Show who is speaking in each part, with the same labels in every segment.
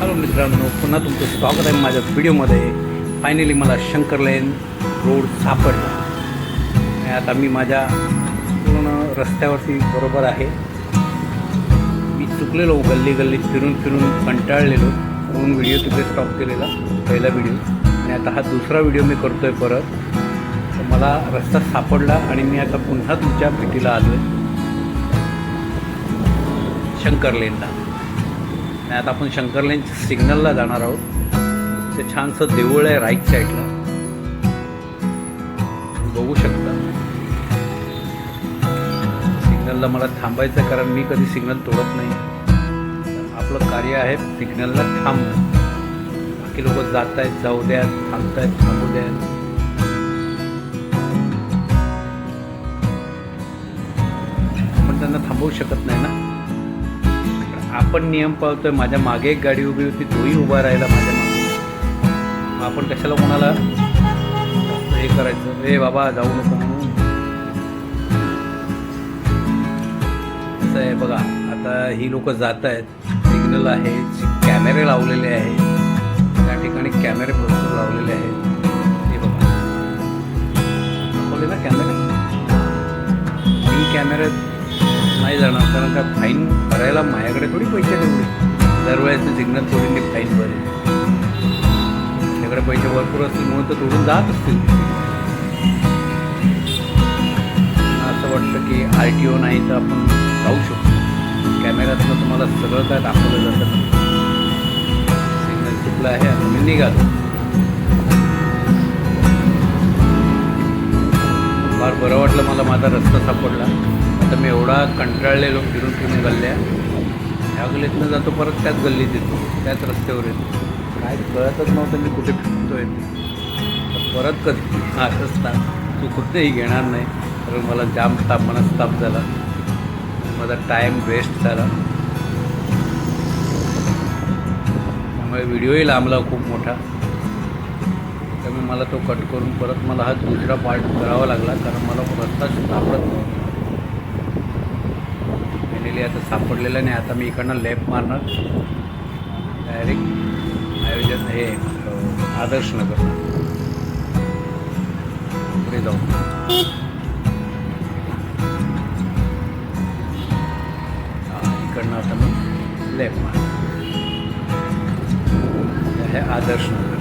Speaker 1: Hello मित्रांनो पुन्हा तुमचं स्वागत आहे माझ्या व्हिडिओमध्ये. फायनली मला शंकर लेन रोड सापडला. आणि आता मी माझ्या पूर्ण रस्त्यावरती बरोबर आहे. मी चुकलेलो गल्ली गल्ली फिरून फिरून कंटाळलेलो. म्हणून व्हिडिओ तिथे स्टॉप केलेला पहिला व्हिडिओ. आणि आता हा दुसरा व्हिडिओ मी करतो आहे परत. तर मला रस्ता सापडला आणि मी आता पुन्हा तुमच्या भेटीला आलो आहे शंकर लेनला. आणि आता आपण शंकर सिग्नलला जाणार आहोत. ते छानसं देऊळ आहे राईट साईडला. बघू शकता. सिग्नलला मला थांबायचं कारण मी कधी सिग्नल तोडत नाही. आपलं कार्य आहे सिग्नलला थांबणं. बाकी लोक जात आहेत जाऊ द्या थांबतायत आहेत थांबू द्या आपण त्यांना थांबवू शकत नाही ना? आपण नियम पाळतोय माझ्या मागे एक गाडी उभी होती तोही उभा राहिला माझ्या मागे. मग आपण कशाला कोणाला हे करायचं? रे बाबा जाऊ नको म्हणून. असं आहे बघा आता ही लोक जात आहेत. सिग्नल आहे कॅमेरे लावलेले आहेत. त्या ठिकाणी कॅमेरे भरपूर लावलेले आहेत. हे बघा. दाखवले ना कॅमेरे? मी कॅमेऱ्यात नाही जाणार कारण का फाईन भरायला माझ्याकडे थोडी पैसे तेवढे. दरवेळेचं सिग्नल तोडून मी फाईन भरेल. त्याकडे पैसे भरपूर असतील म्हणून तर तोडून जात असतील. असं वाटतं की आर टी ओ नाही तर आपण जाऊ शकतो. कॅमेऱ्यातनं तुम्हाला सगळं काय दाखवलं जातं. सिग्नल चुकलं आहे आणि मी निघालो. फार बरं वाटलं मला माझा रस्ता सापडला. आता मी एवढा कंटाळलेलो फिरून फिरून गल्ल्या. ह्या गल्लीतनं जातो परत त्याच गल्लीत येतो त्याच रस्त्यावर येतो. काय कळतच नव्हतं मी कुठे फिरतोय. तर परत कधी? हा तू कुठेही घेणार नाही. कारण मला जाम ताप मनस्ताप झाला. माझा टाईम वेस्ट झाला. त्यामुळे व्हिडिओही लांबला हो, खूप मोठा. त्यामुळे मला तो कट करून परत मला हा दुसरा पार्ट करावा लागला. कारण मला रस्ता सापडत नव्हता. फायनली आता सापडलेलं नाही. आता मी इकडनं लेफ्ट मारणार. डायरेक्ट आयोजन हे आदर्श नगर. पुढे जाऊ. इकडनं आता मी लेफ्ट मार हे आदर्श नगर.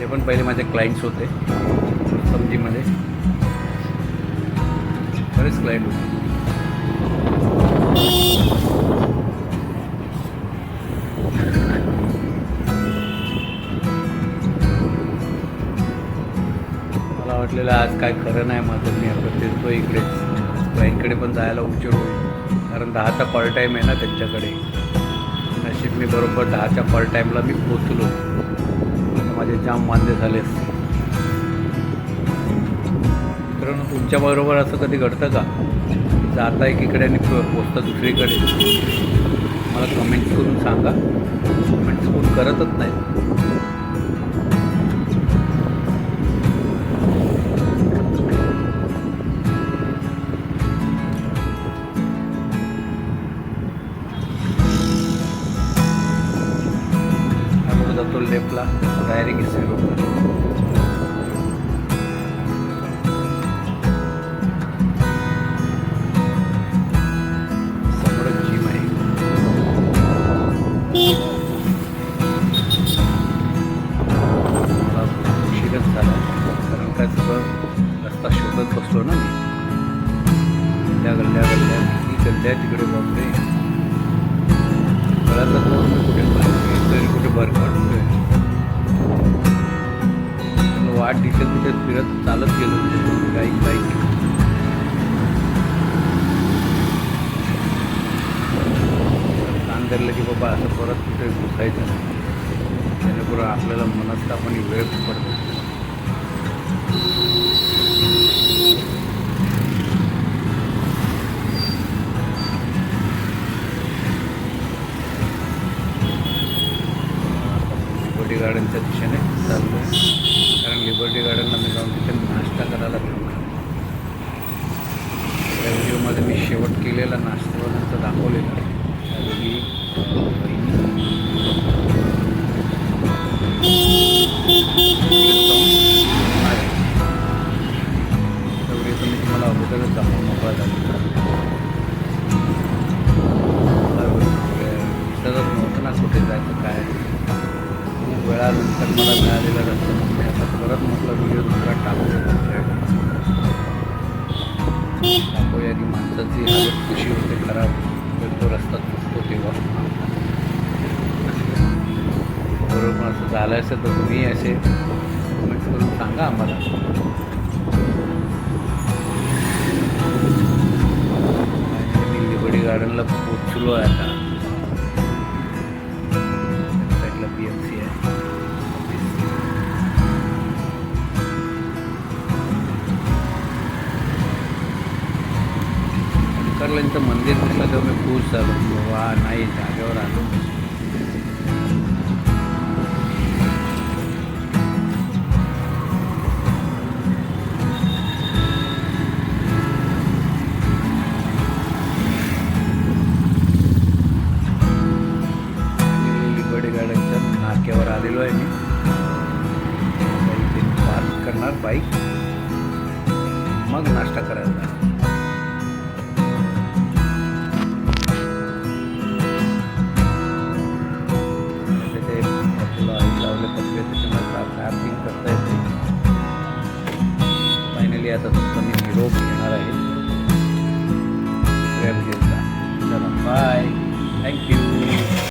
Speaker 1: ते पण पहिले माझे क्लायंट्स होते. समजीमध्ये. बरेच क्लायंट होते. आपल्याला आज काय खरं नाही माझं मी आपण फिरतो इकडेच क्लायंटकडे पण जायला उशीर होईल. कारण दहाचा कॉल टाईम आहे ना त्यांच्याकडे. नशीब मी बरोबर दहाच्या कॉल टाईमला मी पोचलो माझे जाम वांदे झाले. मित्रांनो तुमच्याबरोबर असं कधी घडतं का? जाता एकीकडे आणि पोचता दुसरीकडे? मला कमेंट्स करून सांगा. कमेंट्स कोण करतच नाही. आपण जातो लेफ्टला डायरेक्ट इसे रोडला. जिम आहे. मला उशीरच कारण काय रस्ता शोधत बसलो ना मी. गल्ल्या गल्ल्या गल्ल्या तिकडे बापरे. कळतच नव्हतं मी कुठे येतोय कुठे भर काढतोय वाट दिसेल तिथे फिरत चालत गेलो बाईक बाईक कान धरलं की बाबा असं परत कुठे घुसायचं जेणेकरून आपल्याला मनस्ताप आणि वेळ पडतो कारण लिबर्टी गार्डनला मी जाऊन तिथे नाश्ता करायला भेटणार त्या व्हिडिओमध्ये मी शेवट केलेला नाश्त्यानंतर दाखवलेला या दोघी बहिणी. आहे. तेवढे तर मी तुम्हाला अगोदरच दाखवून मोकळा झालेला विसरत नव्हतं ना कुठे जायचं काय वेळानंतर मला मिळालेला रस्ता म्हणजे आता परत म्हटलं व्हिडिओ दुसरा टाकतो टाकूया की माणसाची हालत खुशी होते खराब तर तो रस्ता चुकतो तेव्हा. बरोबर असं झालं असेल तर तुम्ही असे कमेंट्स करून सांगा आम्हाला. गार्डनला पोचलो आहे आता. शंकरलांचं मंदिर दिसलं तेव्हा मी खुश झालो वा नाही जागेवर आलो. आणि लिबर्टी गार्डनच्या नाक्यावर आलेलो आहे मी. पार्क करणार बाईक. मग नाश्ता करायला आई लावले कपडे त्याच्यामुळे पॅकिंग करता येते फायनली आता तुमचा मी निरोप घेणार आहे दुसऱ्या व्हिडिओचा चला बाय थँक्यू